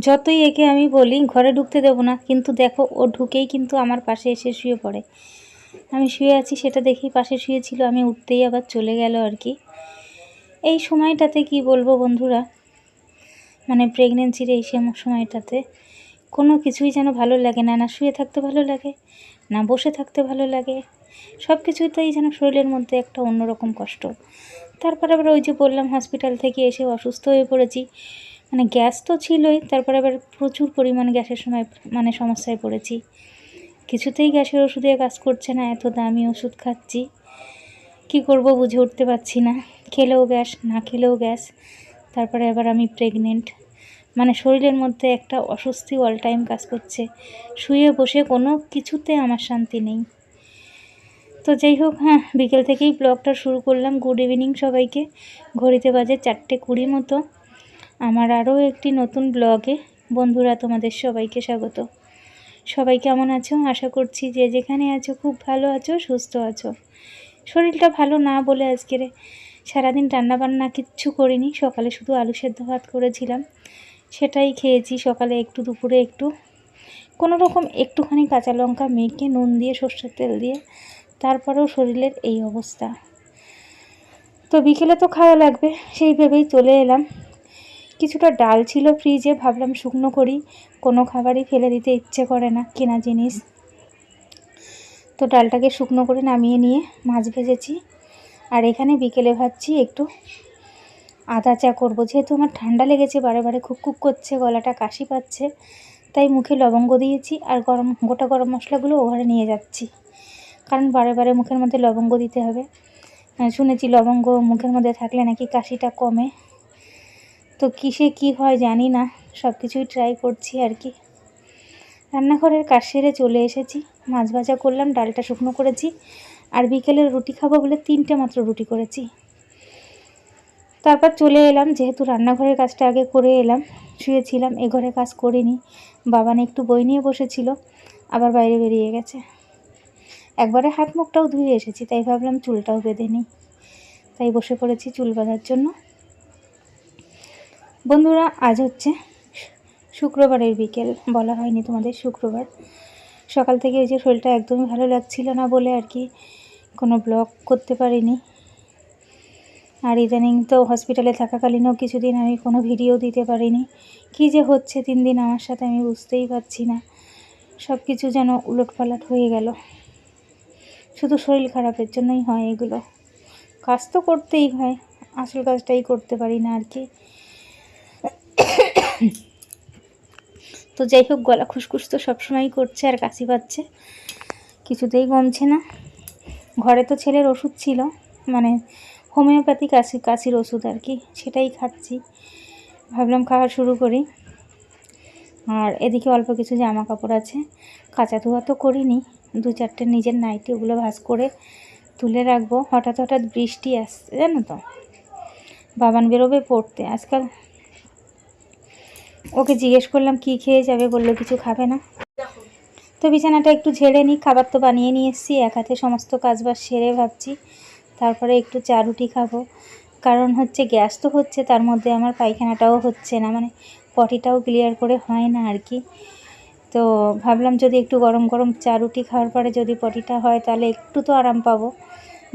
যতই একে আমি বলি, ঘরে ঢুকতে দেবো না। কিন্তু দেখো, ও ঢুকেই কিন্তু আমার পাশে এসে শুয়ে পড়ে। আমি শুয়ে আছি, সেটা দেখেই পাশে শুয়েছিল। আমি উঠতেই আবার চলে গেল আর কি। এই সময়টাতে কি বলব বন্ধুরা? মানে প্রেগনেন্সির এই সম- সময়টাতে কোনো কিছুই যেন ভালো লাগে না। না শুয়ে থাকতে ভালো লাগে, না বসে থাকতে ভালো লাগে। সব কিছুতেই যেন শরীরের মধ্যে একটা অন্যরকম কষ্ট। তারপর আবার ওই যে বললাম হসপিটাল থেকে এসে অসুস্থ হয়ে পড়েছি। মানে গ্যাস তো ছিলই, তারপরে আবার প্রচুর পরিমাণ গ্যাসের সময় মানে সমস্যায় পড়েছি। কিছুতেই গ্যাসের ওষুধে কাজ করছে না, এত দামি ওষুধ খাচ্ছি। কি করব বুঝে উঠতে পারছি না। খেলেও গ্যাস, না খেলেও গ্যাস। তারপরে আবার আমি প্রেগনেন্ট মানে শরীরের মধ্যে একটা অস্বস্তি অল টাইম কাজ করছে। শুয়ে বসে কোনো কিছুতে আমার শান্তি নেই। তো যাই হোক হ্যাঁ বিকেল থেকেই ব্লগটা শুরু করলাম। গুড ইভিনিং সবাইকে। ঘড়িতে বাজে চারটে কুড়ি মতো। আমার আরও একটি নতুন ব্লগে বন্ধুরা তোমাদের সবাইকে স্বাগত। সবাই কেমন আছো? আশা করছি যে যেখানে আছো খুব ভালো আছো, সুস্থ আছো। শরীরটা ভালো না বলে আজকের সারাদিন রান্নাবান্না কিচ্ছু করিনি, সকালে শুধু আলু সেদ্ধ ভাত করেছিলাম। সেটাই খেয়েছি সকালে একটু, দুপুরে একটু। কোনো রকম একটুখানি কাঁচা লঙ্কা মেখে, নুন দিয়ে, সর্ষের তেল দিয়ে, তারপরেও শরীরের এই অবস্থা। তো বিকেলে তো খাওয়া লাগবে, সেই ভেবেই চলে এলাম। কিছুটা ডাল ছিল ফ্রিজে, ভাবলাম শুকনো করি। কোনো খাবারই ফেলে দিতে ইচ্ছে করে না কেনা জিনিস। তো ডালটাকে শুকনো করে নামিয়ে নিয়ে মাছ ভেজেছি। আর এখানে বিকেলে ভাবছি একটু আদা চা করব। যেহেতু আমার ঠান্ডা লেগেছে, বারে বারে খুব খুব করছে, গলাটা কাশি পাচ্ছে, তাই মুখে লবঙ্গ দিয়েছি আর গরম, গোটা গরম মশলাগুলো ওভারে নিয়ে যাচ্ছি। কারণ বারে বারে মুখের মধ্যে লবঙ্গ দিতে হবে। শুনেছি লবঙ্গ মুখের মধ্যে থাকলে নাকি কাশিটা কমে। তো কিসে কি হয় জানি না সব কিছুই ট্রাই করছি আর কি রান্নাঘরের কাজ সেরে চলে এসেছি, মাছ ভাজা করলাম, ডালটা শুকনো করেছি, আর বিকেলে রুটি খাব বলে তিনটে মাত্র রুটি করেছি। তারপর চলে এলাম, যেহেতু রান্নাঘরের কাজটা আগে করে এলাম, শুয়েছিলাম, এ ঘরে কাজ করিনি বাবানে একটু বই নিয়ে বসেছিল, আবার বাইরে বেরিয়ে গেছে। একবারে হাত মুখটাও ধুয়ে এসেছি, তাই ভাবলাম চুলটাও বেঁধে নিই। তাই বসে পড়েছি চুল বাঁধার জন্য। বন্ধুরা, আজ হচ্ছে শুক্রবারের বিকেল। বলা হয়নি তোমাদের শুক্রবার। সকাল থেকে ওই যে শরীরটা একদমই ভালো লাগছিল না বলে আর কি কোনো ব্লগ করতে পারিনি। আর ইদানিং তো হসপিটালে থাকাকালীনও কিছুদিন আমি কোনো ভিডিও দিতে পারিনি। কী যে হচ্ছে তিন দিন আমার সাথে আমি বুঝতেই পারছি না। সব কিছু যেন উলটপালট হয়ে গেল। শুধু শরীর খারাপের জন্যই হয় এগুলো। কাজ তো করতেই হয়, আসল কাজটাই করতে পারি না আর কি। তো যাই হোক, গলা খুসখুস তো সবসময়ই করছে আর কাশি পাচ্ছে। কিছুতেই কমছে না। ঘরে তো ছেলের ওষুধ ছিল মানে হোমিওপ্যাথি কাশি, কাশির ওষুধ আর কি, সেটাই খাচ্ছি। ভাবলাম খাওয়া শুরু করি। আর এদিকে অল্প কিছু জামা কাপড় আছে। কাঁচা ধোয়া তো করিনি। দু চারটে নিজের নাইটি ওগুলো ভাঁজ করে তুলে রাখব। হঠাৎ হঠাৎ বৃষ্টি আসছে, জানো তো? বাবান বেরোবে পড়তে। আজকাল ওকে জিজ্ঞেস করলাম, কি খেয়ে যাবে? বলল, কিছু খাবে না। তো বিছানাটা একটু ঝেড়ে নিই, খাবার তো বানিয়ে নিয়ে এসেছি, এক হাতে সমস্ত কাজবাজ সেরে ভাবছি, তারপরে একটু চা রুটি খাব। কারণ হচ্ছে গ্যাস তো হচ্ছে, তার মধ্যে আমার পায়খানাটাও হচ্ছে না মানে পটিটাও ক্লিয়ার করে হয় না আর কি। তো ভাবলাম যদি একটু গরম গরম চা রুটি খাওয়ার পরে যদি পটিটা হয়, তাহলে একটু তো আরাম পাবো।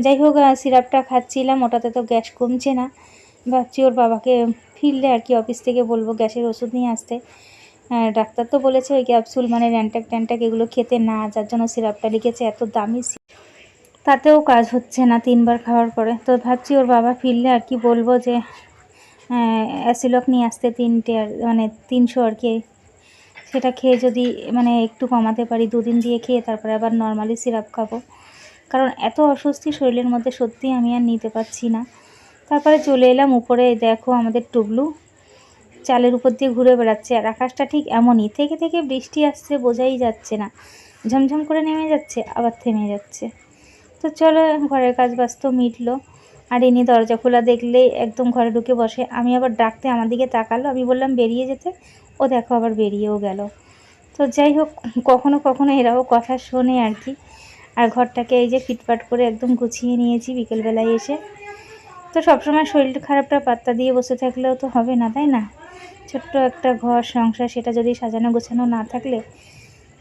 যাই হোক সিরাপটা খাচ্ছিলাম, ওটাতে তো গ্যাস কমছে না। ভাবছি ওর বাবাকে ফিরলে আর কি অফিস থেকে বলব গ্যাসের ওষুধ নিয়ে আসতে। আহ, ডাক্তার তো বলেছে ওই ক্যাপসুল মানে র্যান্টাক ট্যান্টাক এগুলো খেতে না যার জন্য সিরাপটা লিখেছে এত দামি তাতেও কাজ হচ্ছে না তিনবার খাওয়ার পরে। তো ভাবছি ওর বাবা ফিরলে আর কি বলব যে অ্যাসিলক নিয়ে আসতে তিনটে আর মানে তিনশো আর কি। সেটা খেয়ে যদি মানে একটু কমাতে পারি দুদিন দিয়ে খেয়ে তারপরে আবার নর্মালি সিরাপ খাব। কারণ এত অস্বস্তি শরীরের মধ্যে সত্যি আমি আর নিতে পারছি না। তারপরে চলে এলাম উপরে, দেখো আমাদের টুবলু। চালের উপর দিয়ে ঘুরে বেড়াচ্ছে আর আকাশটা ঠিক এমনই। থেকে থেকে বৃষ্টি আসছে, বোঝাই যাচ্ছে না। ঝমঝম করে নেমে যাচ্ছে, আবার থেমে যাচ্ছে। তো চলো, ঘরের কাজ বাজ তো মিটলো। আর ইনি দরজা খোলা দেখলেই একদম ঘরে ঢুকে বসে। আমি আবার ডাকতে আমার দিকে তাকালো। আমি বললাম, বেরিয়ে যেতে? ও দেখো আবার বেরিয়েও গেল। তো যাই হোক, কখনো কখনো এরাও কথা শোনে আর কি। আর ঘরটাকে এই যে ফিটফাট করে একদম গুছিয়ে নিয়েছি বিকেলবেলায় এসে। তো সবসময় শরীর খারাপটা পাত্তা দিয়ে বসে থাকলেও তো হবে না, তাই না? ছোট্ট একটা ঘর, সংসার, সেটা যদি সাজানো গোছানো না থাকলে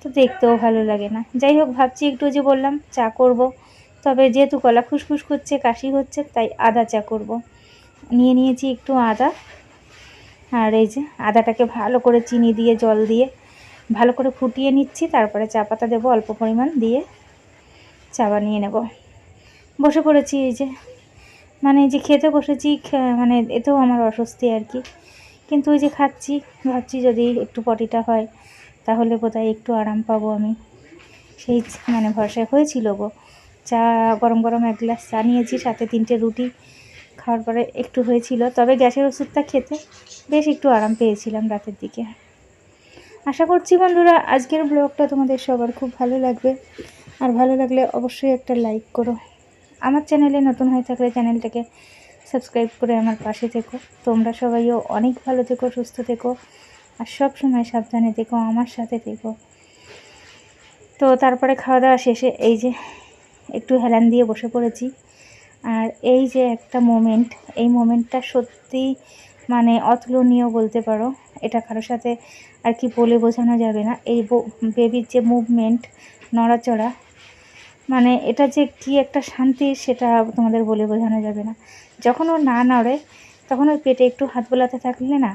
তো দেখতেও ভালো লাগে না। যাই হোক, ভাবছি একটু যে বললাম, চা করব। তবে যেহেতু গলা খুসখুস করছে, কাশি হচ্ছে, তাই আদা চা করব। নিয়ে নিয়েছি একটু আদা। আর এই যে আদাটাকে ভালো করে চিনি দিয়ে, জল দিয়ে ভালো করে ফুটিয়ে নিচ্ছি। তারপরে চা পাতা দেবো, অল্প পরিমাণ দিয়ে চা বানিয়ে নেব। বসে পড়েছি এই যে। মানে যে খেতে বসেছি মানে এতেও আমার অস্বস্তি আর কি। কিন্তু ওই যে খাচ্ছি, ভাবছি যদি একটু পটিটা হয়, তাহলে বোধহয় একটু আরাম পাবো আমি। সেই মানে ভরসায় হয়েছিল গো। চা গরম গরম এক গ্লাস চা নিয়েছি, সাথে তিনটে রুটি খাওয়ার পরে একটু হয়েছিল। তবে গ্যাসের ওষুধটা খেতে বেশ একটু আরাম পেয়েছিলাম রাতের দিকে। আশা করছি বন্ধুরা, আজকের ব্লগটা তোমাদের সবার খুব ভালো লাগবে। আর ভালো লাগলে অবশ্যই একটা লাইক করো। আমার চ্যানেলে নতুন হয়ে থাকলে চ্যানেলটাকে সাবস্ক্রাইব করে আমার পাশে থেকো। তোমরা সবাইও অনেক ভালো থেকো, সুস্থ থেকো, আর সব সময় সাবধানে থেকো, আমার সাথে থেকো। তো তারপরে খাওয়া দাওয়া শেষে এই যে একটু হেলান দিয়ে বসে পড়েছি। আর এই যে একটা মোমেন্ট এই মোমেন্টটা সত্যি মানে অতুলনীয় বলতে পারো। এটা কারোর সাথে আর কি বলে বোঝানো যাবে না। এই বেবির যে মুভমেন্ট নড়াচড়া মানে এটা যে কি একটা শান্তি সেটা তোমাদের বলে বোঝানো যাবে না। যখন ও না নড়ে, তখন ওর পেটে একটু হাত বোলাতে থাকলে না,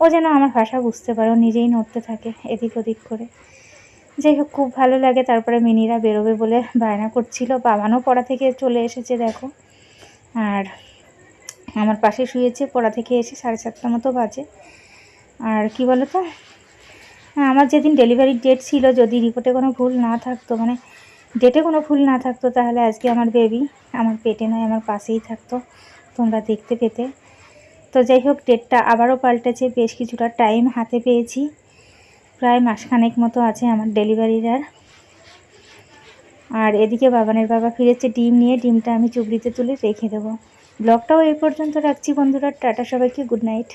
ও যেন আমার ভাষা বুঝতে পারে, ও নিজেই নড়তে থাকে এদিক ওদিক করে। যাই হোক, খুব ভালো লাগে, তারপরে মিনিরা বেরোবে বলে বায়না করছিল। বাবানও পড়া থেকে চলে এসেছে, দেখো। আর আমার পাশে শুয়েছে, পড়া থেকে এসে সাড়ে সাতটা মতো বাজে। আর কি বলো তো আমার যেদিন ডেলিভারির ডেট ছিল, যদি রিপোর্টে কোনো ভুল না থাকতো মানে ডেটে কোনো ভুল না থাকতো তাহলে আজকে আমার বেবি আমার পেটে নয়, আমার পাশেই থাকতো, তোমরা দেখতে পেতে। তো যাই হোক, ডেটটা আবারও পাল্টেছে, বেশ কিছুটা টাইম হাতে পেয়েছি। প্রায় মাসখানেক মতো আছে আমার ডেলিভারির আর। আর এদিকে বাবানের বাবা ফিরেছে, ডিম নিয়ে, ডিমটা আমি চুবড়িতে তুলে রেখে দেবো। ব্লগটাও এই পর্যন্ত রাখছি বন্ধুরা, টাটা সবাইকে গুড নাইট